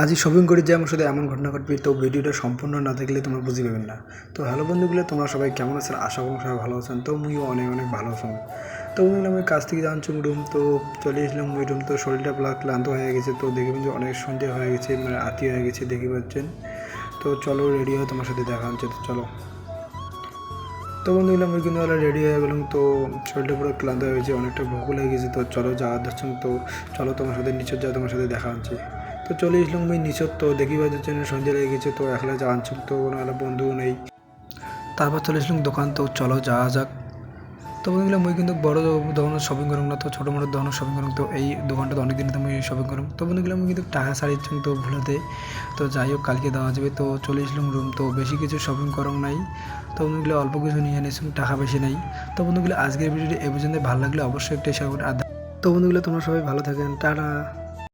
আজই শপিং করি, যে আমার সাথে এমন ঘটনা ঘটবে, তো ভিডিওটা সম্পূর্ণ না দেখলে তোমরা বুঝতে পারবেন না। তো হ্যালো বন্ধুগুলো, তোমরা সবাই কেমন আছেন আশা করি সবাই ভালো আছেন তো মুইও অনেক অনেক ভালো আছেন তো বন্ধুগুলো আমি কাছ থেকে জানছি রুম তো চলে এসলাম ওই রুম তো শরীরটা প্লা ক্লান্ত হয়ে গেছে, তো দেখবেন যে অনেক সন্ধ্যে হয়ে গেছে মানে আতি হয়ে গেছে, দেখতে পাচ্ছেন। তো চলো রেডি হয়ে তোমার সাথে দেখা হচ্ছে, তো চলো। তো বন্ধুগুলো, আমি কিন্তু রেডি হয়ে গেলাম, তো শরীরটা পুরো ক্লান্ত হয়ে গেছে, অনেকটা ভোক লেগে গেছে, তো চলো যাওয়ার ধরছেন তো চলো তোমার সাথে নিচে যাও তোমার সাথে দেখা হচ্ছে। তো চলে এসলাম আমি নিচত তো দেখি বাজার জন্য সন্ধ্যে লেগে গেছে, তো একলা যাওয়া আনছি, তো কোনো বন্ধুও নেই। তারপর চলে এসলাম দোকান, তো চলো যাওয়া যাক। তো বন্ধুগুলো মুই কিন্তু বড় দোকানের শপিং করুম না, তো ছোটো মোটো দোকানের শপিং করুম, তো এই দোকানটা অনেক দিন আমি শপিং করুম। তো বন্ধুগুলো আমি কিন্তু টাকা সারিয়েছিলাম তো ভুলাতে, তো যাই হোক, কালকে দেওয়া যাবে, তো চলে এসলাম রুম তো বেশি কিছু শপিং করম নাই। তো বন্ধুগুলো অল্প কিছু নিয়ে এনেছিলাম টাকা বেশি নাই। তো বন্ধুগুলো আজকের ভিডিওটি এ পর্যন্ত ভালো লাগলে অবশ্যই একটা শেয়ার করে, আর তো বন্ধুগুলো তোমরা সবাই ভালো থাকেন, টাটা।